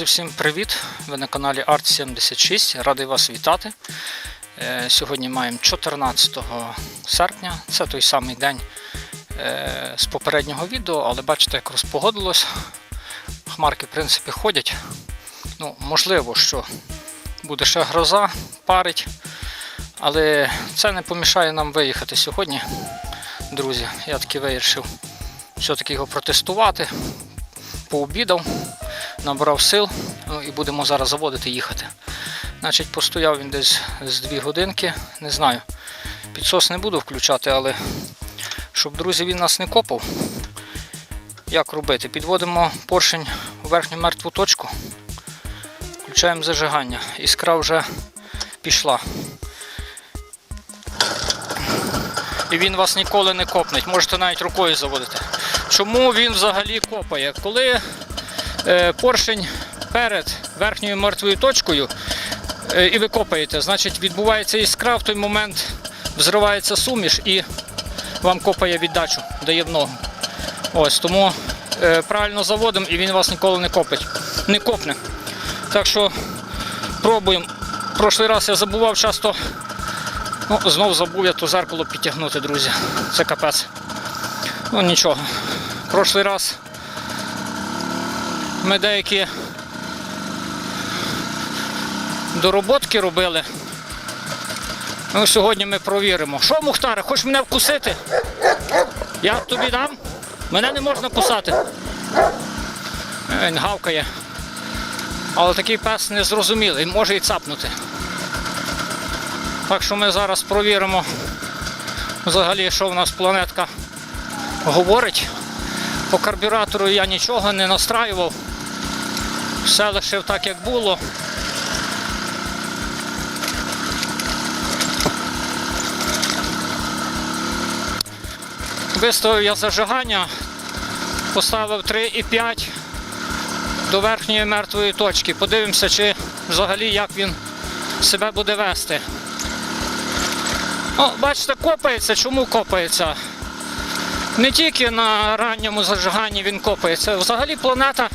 Друзі, всім привіт! Ви на каналі Art76. Радий вас вітати. Е, Сьогодні маємо 14 серпня. Це той самий день е, з попереднього відео, але бачите, як розпогодилось. Хмарки, в принципі, ходять. Ну, можливо, що буде ще гроза, парить. Але це не помішає нам виїхати сьогодні. Друзі, я таки вирішив все-таки його протестувати. Пообідав, набрав сил ну, і будемо зараз заводити їхати. Значить, постояв він десь з 2 годинки, не знаю. Підсос не буду включати, але щоб друзі він нас не копав. Як робити? Підводимо поршень у верхню мертву точку, включаємо зажигання. Іскра вже пішла. І він вас ніколи не копнеть, можете навіть рукою заводити. Чому він взагалі копає? Коли поршень перед верхньою мертвою точкою е, і ви копаєте, значить відбувається іскра, в той момент взривається суміш і вам копає віддачу, дає в ногу. Ось тому е, правильно заводимо і він вас ніколи не копить, не копне. Так що пробуємо. Прошлий раз я забував часто. Ну, знов забув я то зеркало підтягнути, друзі. Це капець. Ну нічого. Прошлий раз ми деякі дороботки робили. Ну, сьогодні ми провіримо. Що, Мухтаре, хочеш мене вкусити? Я тобі дам? Мене не можна кусати. Е, Він гавкає. Але такий пес незрозумілий, може і цапнути. Так що ми зараз провіримо взагалі, що в нас планетка говорить. По карбюратору я нічого не настраював. Все лишив так, як було. Виставив я зажигання, поставив 3,5 до верхньої мертвої точки. Подивимося, чи взагалі як він себе буде вести. О, бачите, копається. Чому копається? Не тільки на ранньому зажиганні він копається. Взагалі планета.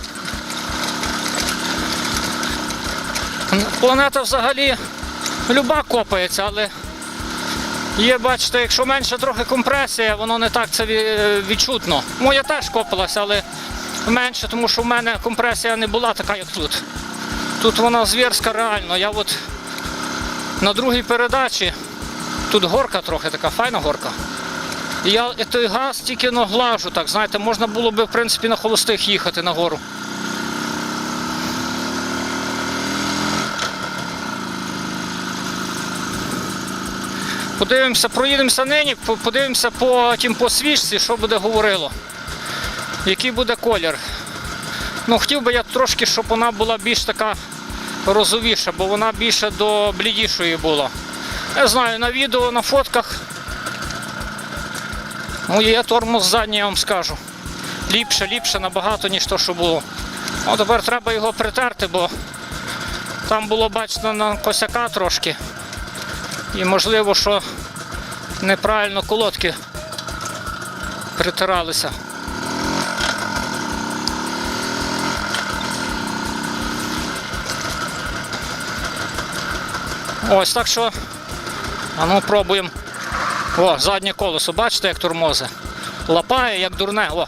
Планета взагалі люба копається, але є, бачите, якщо менше трохи компресія, воно не так це відчутно. Моя теж копалася, але менше, тому що в мене компресія не була така, як тут. Тут вона звірська реально. Я от на другій передачі Тут горка трохи така, файна горка. І я той газ тільки наглажу, так, знаєте, можна було би в принципі на холостих їхати на Подивимося, проїдемося нині, по- подивимося потім по свічці, що буде говорило. Який буде колір. Ну, хотів би я трошки, щоб вона була більш така розовіша, бо вона більше до блідішої була. Я знаю, на відео, на фотках. Ну, є тормоз задній, я вам скажу. Ліпше, ліпше набагато, ніж то, що було. Ну, тепер треба його притерти, бо там було, бачно, на косяка трошки. І можливо, що неправильно колодки притиралися. Ось так що А ну пробуємо. О, заднє колесо, бачите, як тормози. Лапає, як дурне. О.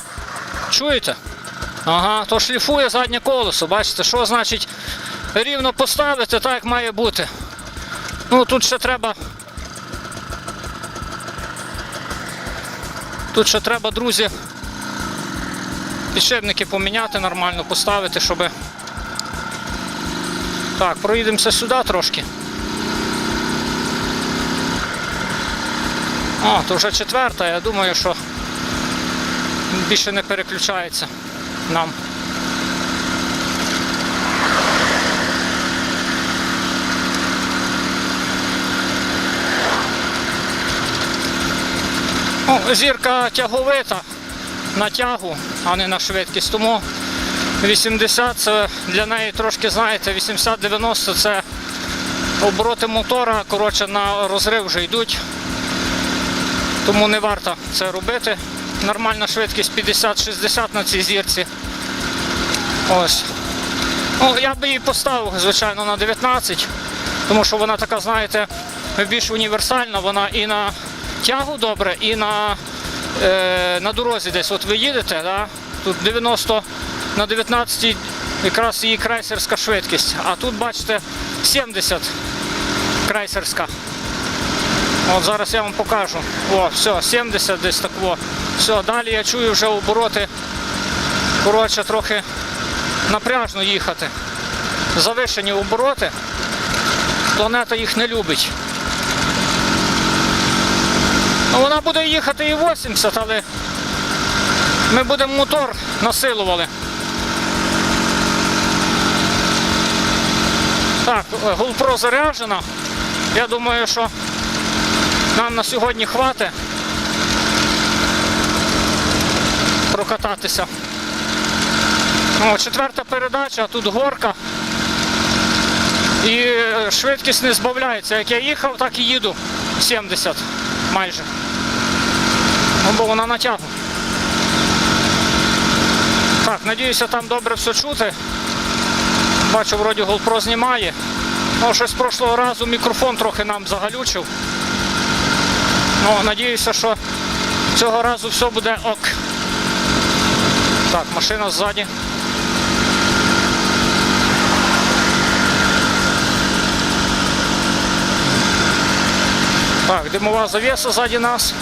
Чуєте? Ага, то шліфує заднє колесо. Бачите, що значить рівно поставити, так як має бути. Ну тут ще треба. Тут ще треба, друзі, підшипники поміняти, нормально поставити, щоб. Так, проїдемося сюди трошки. О, то вже четверта, я думаю, що більше не переключається нам. Зірка тяговита на тягу, а не на швидкість. Тому 80 це для неї трошки, знаєте, 80-90 це обороти мотора, коротше, на розрив вже йдуть. Тому не варто це робити. Нормальна швидкість 50-60 на цій зірці. Ось. Ну, я би її поставив, звичайно, на 19, тому що вона така, знаєте, більш універсальна, вона і на тягу добре, і на, е, на дорозі десь. От ви їдете, да? тут 90 на 19 якраз її крейсерська швидкість, а тут бачите 70 крейсерська. От зараз я вам покажу. О, все, 70 десь так. О. Все, далі я чую вже обороти. Коротше, трохи напряжно їхати. Завишені обороти. Планета їх не любить. Ну, вона буде їхати і 80, але ми будемо мотор насилували. Так, GoPro заряджена. Я думаю, що нам на сьогодні хватить прокататися. О, четверта передача, тут горка. І е, швидкість не збавляється. Як я їхав, так і їду. 70 майже. Бо вона на тягу. Так, надіюся, там добре все чути. Бачу, вроді GoPro знімає. Ну, щось прошлого разу мікрофон трохи нам загалючив. Ну, надіюся, що цього разу все буде ок. Так, машина ззаді. Так, димова завіса ззаді нас.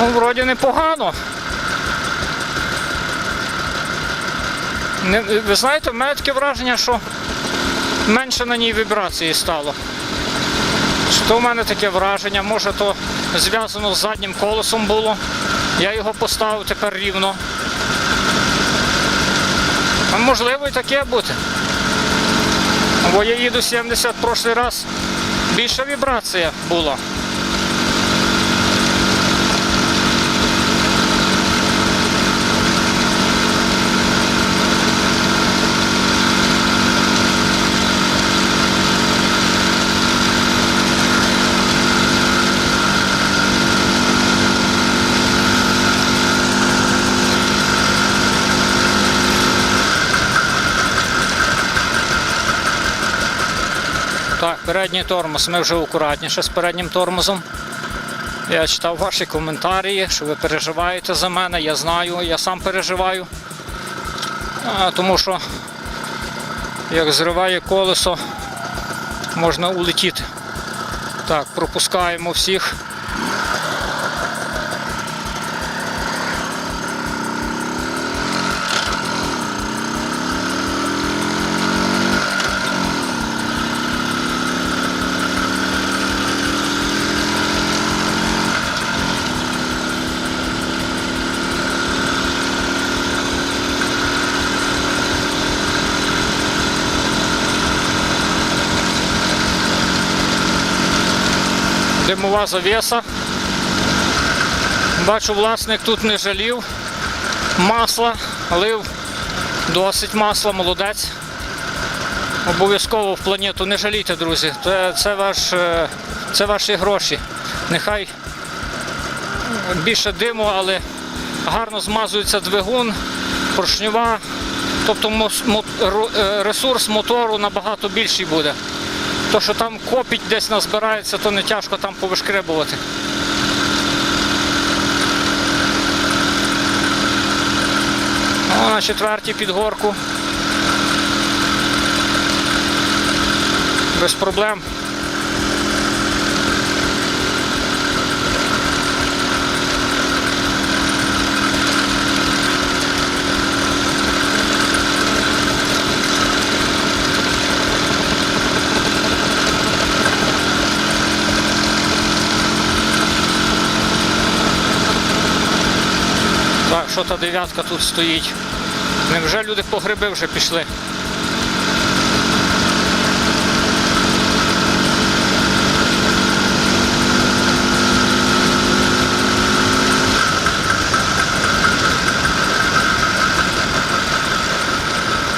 Ну, вроді непогано. Не, ви знаєте, в мене таке враження, що менше на ній вібрації стало. То в мене таке враження, може то зв'язано з заднім колесом було. Я його поставив тепер рівно. А можливо і таке бути. Бо я їду 70 прошлий раз. Більша вібрація була. Передній тормоз. Ми вже акуратніше з переднім тормозом. Я читав ваші коментарі, що ви переживаєте за мене, я знаю, я сам переживаю. Тому що як зриває колесо, можна улетіти. Так, пропускаємо всіх. Димова завіса. Бачу, власник тут не жалів. Масла, лив досить масла, молодець. Обов'язково в планету не жалійте, друзі. Це, це, ваш, е, це ваші гроші. Нехай більше диму, але гарно змазується двигун, поршнева. Тобто е, ресурс мотору набагато більший буде. То, що там копіть десь назбирається, то не тяжко там повишкребувати. О, на четвертій підгорку. Без проблем. Так, що та дев'ятка тут стоїть? Невже люди по гриби вже пішли?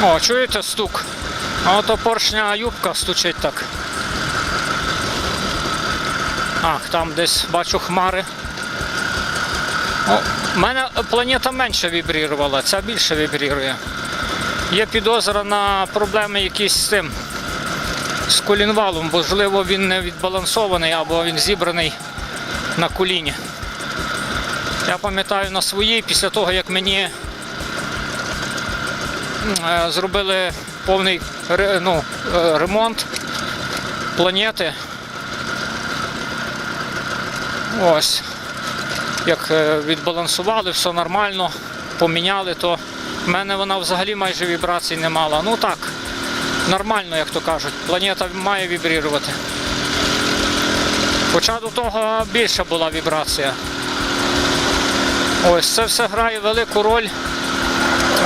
О, чуєте стук? А ото поршня юбка стучить так. Ах, там десь бачу хмари. О, в мене планета менше вібрірувала, ця більше вібрірує. Є підозра на проблеми якісь з тим. З колінвалом, можливо, він не відбалансований або він зібраний на коліні. Я пам'ятаю на своїй, після того, як мені е, зробили повний ну, е, ремонт планети. Ось. Як е, відбалансували, все нормально, поміняли, то в мене вона взагалі майже вібрацій не мала. Ну так, нормально, як то кажуть. Планета має вібрірувати. Хоча до того більша була вібрація. Ось це все грає велику роль.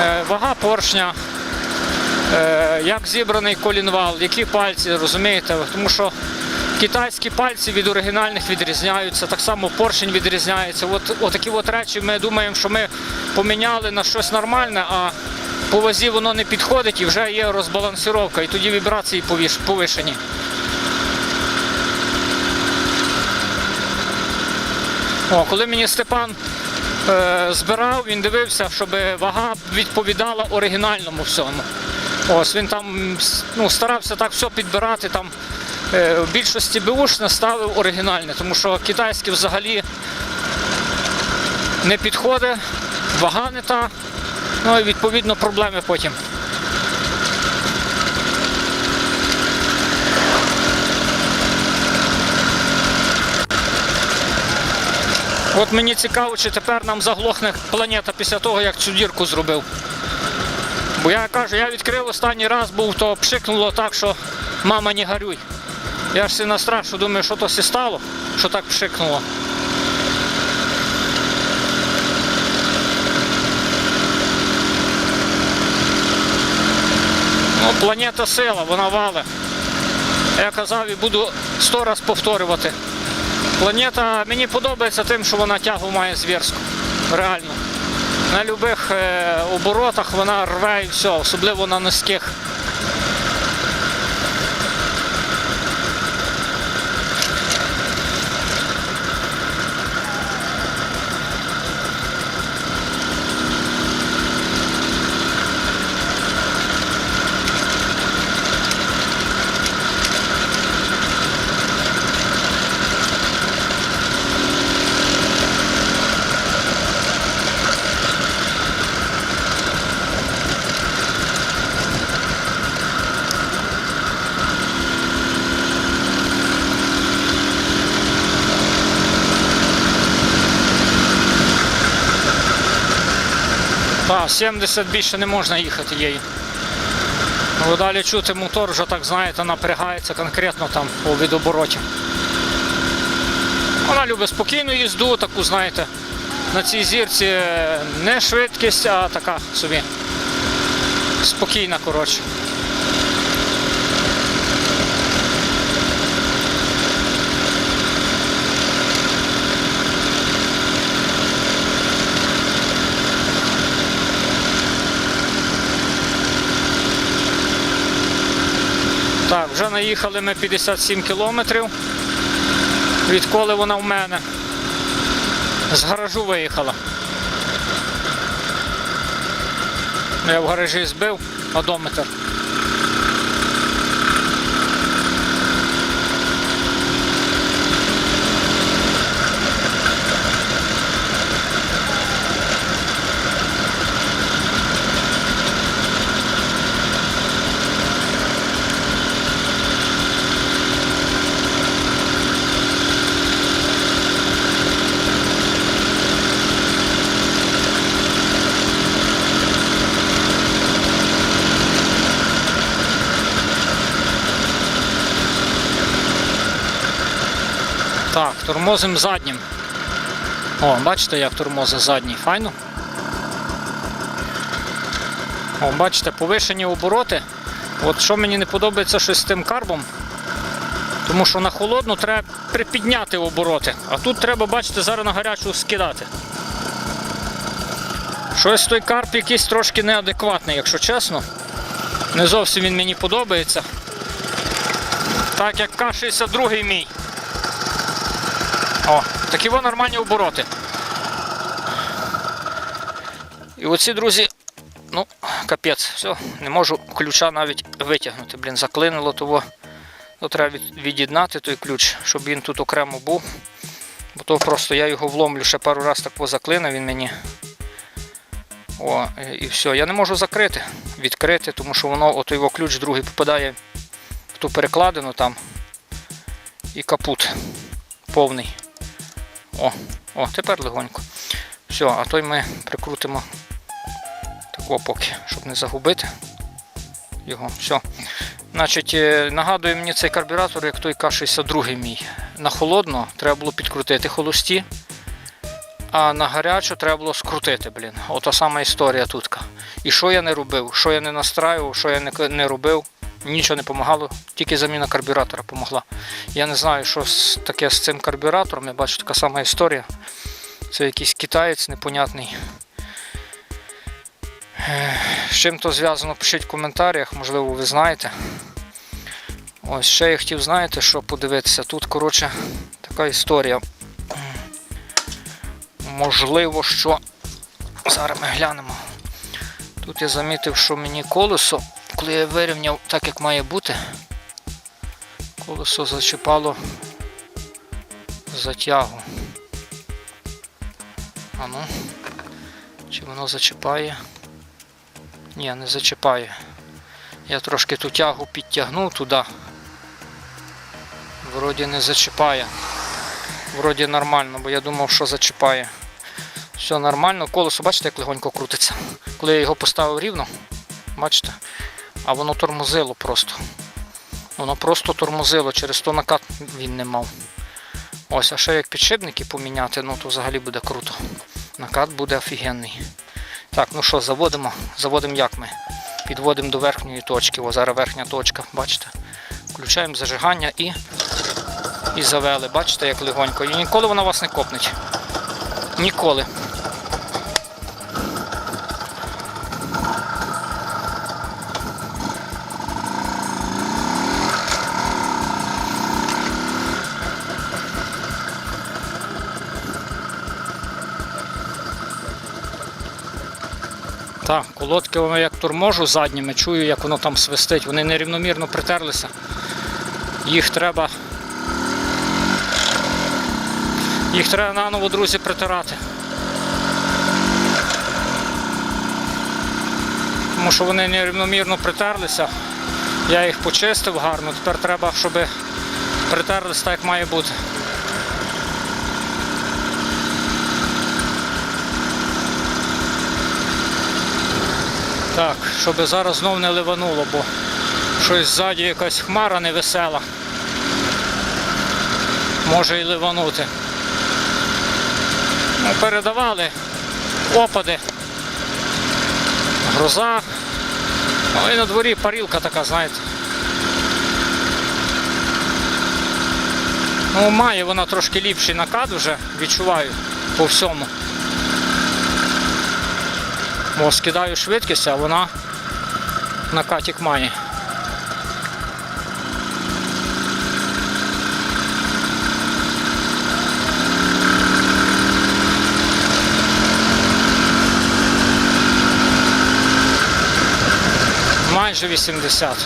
Е, Вага поршня, е, як зібраний колінвал, які пальці, розумієте? Тому що китайські пальці від оригінальних відрізняються, так само поршень відрізняється. От, от такі от речі ми думаємо, що ми поміняли на щось нормальне, а по вазі воно не підходить і вже є розбалансировка, і тоді вібрації повишені. О, коли мені Степан е, збирав, він дивився, щоб вага відповідала оригінальному всьому. Ось він там ну, старався так все підбирати. Там, в більшості беушне ставив оригінальне, тому що китайське взагалі не підходить, вага не та, ну і відповідно проблеми потім. От мені цікаво, чи тепер нам заглохне планета після того, як цю дірку зробив. Бо я кажу, я відкрив останній раз був, то пшикнуло так, що мама не горюй. Я ж си настрашив, думаю, що то сі стало, що так пшикнуло. Ну, планета сила, вона вале. Я казав і буду сто раз повторювати. Планета мені подобається тим, що вона тягу має звірську. Реально. На будь-яких е, оборотах вона рве і все, особливо на низьких. Так, 70 більше не можна їхати її. Ви далі чути мотор вже так знаєте, напрягається конкретно там у відобороті. Вона любить спокійну їзду, таку, знаєте, на цій зірці е, не швидкість, а така собі. Спокійна, коротше. Так, вже наїхали ми 57 кілометрів. Відколи вона в мене. З гаражу виїхала. Я в гаражі збив одометр. Так, тормозим заднім. О, бачите, як тормозить задній, файно. О, бачите, повишені обороти. От що мені не подобається щось з тим карбом. Тому що на холодну треба припідняти обороти. А тут треба, бачите, зараз на гарячу скидати. Щось той карп якийсь трошки неадекватний, якщо чесно. Не зовсім він мені подобається. Так як К-62 мій. О, такі во нормальні обороти. І оці, друзі, ну, капець, все, не можу ключа навіть витягнути. Блін, заклинило того. То треба від- від'єднати той ключ, щоб він тут окремо був. Бо то просто я його вломлю ще пару разів так позаклинив він мені. О, і- все. Я не можу закрити, відкрити, тому що воно, ото його ключ другий попадає в ту перекладину там. І капут повний. О, о, тепер легонько. Все, а той ми прикрутимо такого поки, щоб не загубити його. Все. Значить, е, нагадує мені цей карбюратор, як той К-62 мій. На холодно треба було підкрутити холості, а на гарячу треба було скрутити, блін. Ота сама історія тут. І що я не робив, що я не настраював, що я не, не робив, нічого не допомагало, тільки заміна карбюратора допомогла. Я не знаю, що таке з цим карбюратором, я бачу така сама історія. Це якийсь китаєць непонятний. Е, З чим то зв'язано, пишіть в коментарях, можливо, ви знаєте. Ось ще я хотів, знаєте, що подивитися. Тут, коротше, така історія. Можливо, що. Зараз ми глянемо. Тут я замітив, що мені колесо, коли я вирівняв так, як має бути, колесо зачіпало затягу. А ну, чи воно зачіпає? Ні, не зачіпає. Я трошки ту тягу підтягнув туди. Вроді не зачіпає. Вроді нормально, бо я думав, що зачіпає. Все нормально. Колесо, бачите, як легонько крутиться. Коли я його поставив рівно, бачите, а воно тормозило просто. Воно просто тормозило, через то накат він не мав. Ось, а ще як підшипники поміняти, ну то взагалі буде круто. Накат буде офігенний. Так, ну що, заводимо. Заводимо як ми? Підводимо до верхньої точки. О, зараз верхня точка, бачите? Включаємо зажигання і, і завели. Бачите, як легонько. І ніколи вона вас не копнеть. Ніколи. Так, колодки воно як торможу задніми, чую, як воно там свистить. Вони нерівномірно притерлися. Їх треба. Їх треба наново, друзі, притирати. Тому що вони нерівномірно притерлися. Я їх почистив гарно, тепер треба, щоб притерлися так, як має бути. Так, щоб зараз знов не ливануло, бо щось ззаді якась хмара невесела. Може і ливанути. Ну, передавали опади. Гроза. Ну і на дворі парілка така, знаєте. Ну, має вона трошки ліпший накат вже, відчуваю по всьому. Бо скидаю швидкість, а вона накатик має. Майже 80.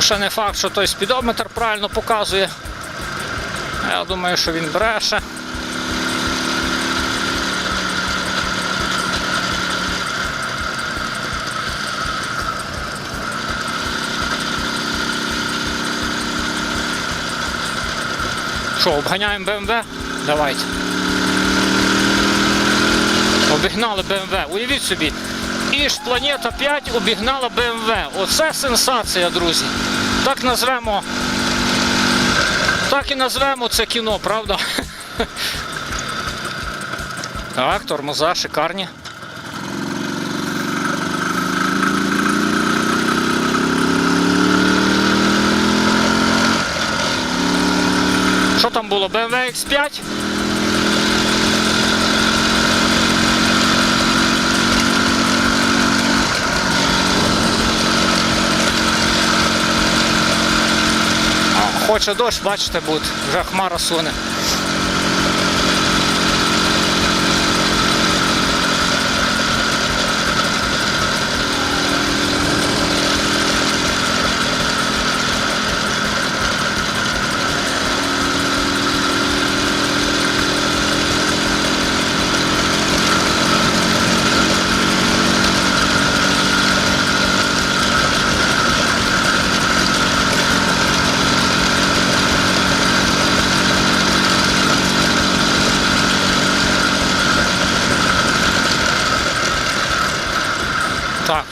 Ще не факт, що той спідометр правильно показує. Я думаю, що він бреше. Що, обганяємо БМВ? Давайте. Обігнали БМВ. Уявіть собі. Іж Планета 5 обігнала БМВ. Оце сенсація, друзі. Так назвемо. Так і назвемо це кіно, правда? Так, тормоза шикарні. було BMW X5. Хоче дощ, бачите, буде, вже хмара суне.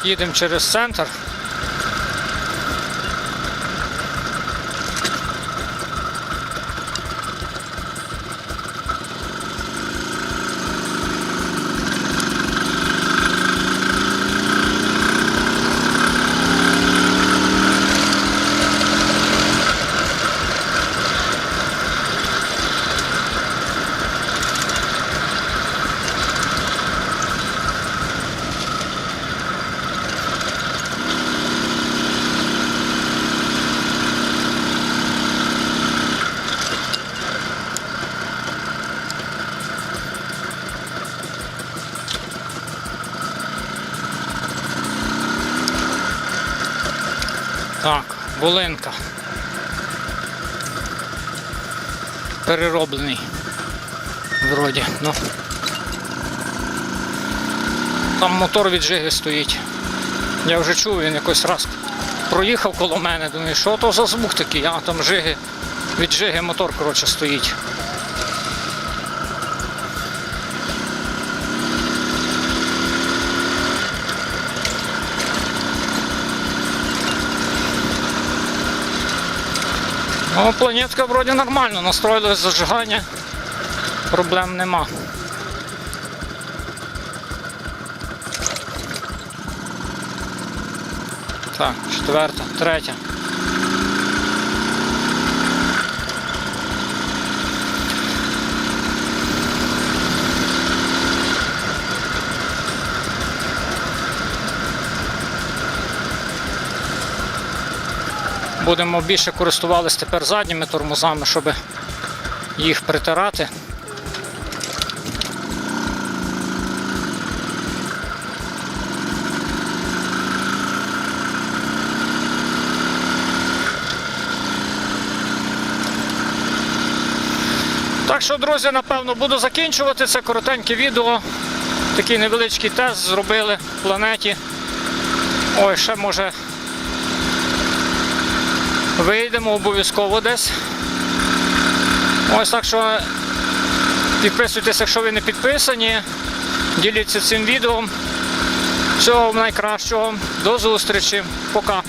Їдемо через центр. Так, Волинка. Перероблений. Вроді, ну. Там мотор від жиги стоїть. Я вже чув, він якось раз проїхав коло мене, думаю, що то за звук такий, а там жиги, від жиги мотор, коротше, стоїть. Ну, планетка вроді нормально, настроїли зажигання, проблем нема. Так, четверта, третя. Будемо більше користуватися тепер задніми тормозами, щоб їх притирати. Так що, друзі, напевно, буду закінчувати це коротеньке відео. Такий невеличкий тест зробили в планеті. Ой, ще може вийдемо обов'язково десь. Ось так що підписуйтесь, якщо ви не підписані. Діліться цим відео. Всього вам найкращого. До зустрічі. Пока.